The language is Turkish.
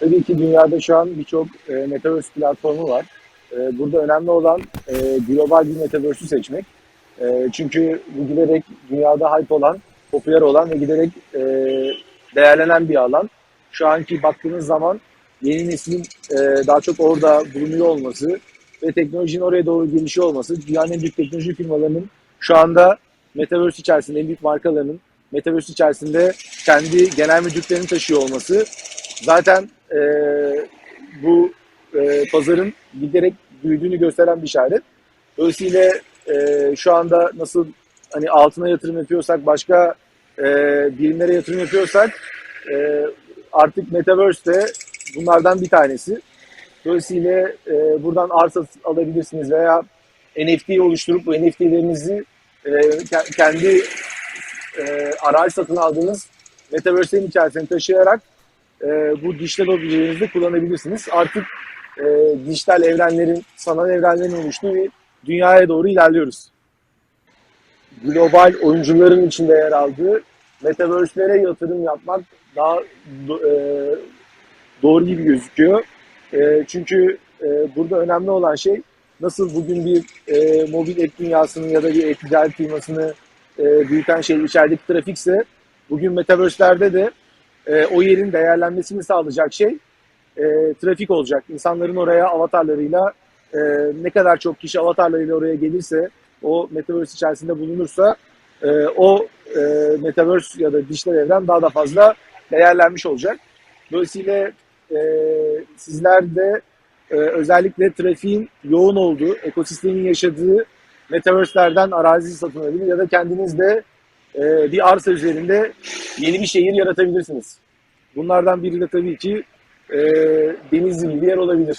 Tabii ki dünyada şu an birçok e, Metaverse platformu var. E, burada önemli olan e, global bir Metaverse'ü seçmek. E, çünkü bu giderek dünyada hype olan, popüler olan ve giderek e, değerlenen bir alan. Şu anki baktığınız zaman yeni neslin e, daha çok orada bulunuyor olması ve teknolojinin oraya doğru gelişiyor olması, dünyanın en büyük teknoloji firmalarının şu anda Metaverse içerisinde en büyük markalarının Metaverse içerisinde kendi genel müdürlerini taşıyor olması zaten e, bu e, pazarın giderek büyüdüğünü gösteren bir işaret. Dolayısıyla e, şu anda nasıl hani altına yatırım yapıyorsak, başka e, birimlere yatırım yapıyorsak e, artık Metaverse de bunlardan bir tanesi. Dolayısıyla e, buradan arsa alabilirsiniz veya NFT oluşturup bu NFT'lerinizi e, ke- kendi e, araç satın aldığınız Metaverse'in içerisine taşıyarak e, bu dijital objelerinizi kullanabilirsiniz. Artık e, dijital evrenlerin, sanal evrenlerin oluştuğu bir dünyaya doğru ilerliyoruz. Global oyuncuların içinde yer aldığı Metaverse'lere yatırım yapmak daha e, doğru gibi gözüküyor. E, çünkü e, burada önemli olan şey nasıl bugün bir e, mobil app dünyasının ya da bir e-ticaret firmasını e, büyüten şey içerideki trafikse bugün Metaverse'lerde de e, o yerin değerlenmesini sağlayacak şey e, trafik olacak. İnsanların oraya avatarlarıyla e, ne kadar çok kişi avatarlarıyla oraya gelirse o Metaverse içerisinde bulunursa e, o e, Metaverse ya da dijital evren daha da fazla değerlenmiş olacak. Dolayısıyla e, sizler de e, özellikle trafiğin yoğun olduğu, ekosistemin yaşadığı Metaverse'lerden arazi satın alabilir ya da kendiniz de e, bir arsa üzerinde yeni bir şehir yaratabilirsiniz. Bunlardan biri de tabii ki e, Denizli bir yer olabilir.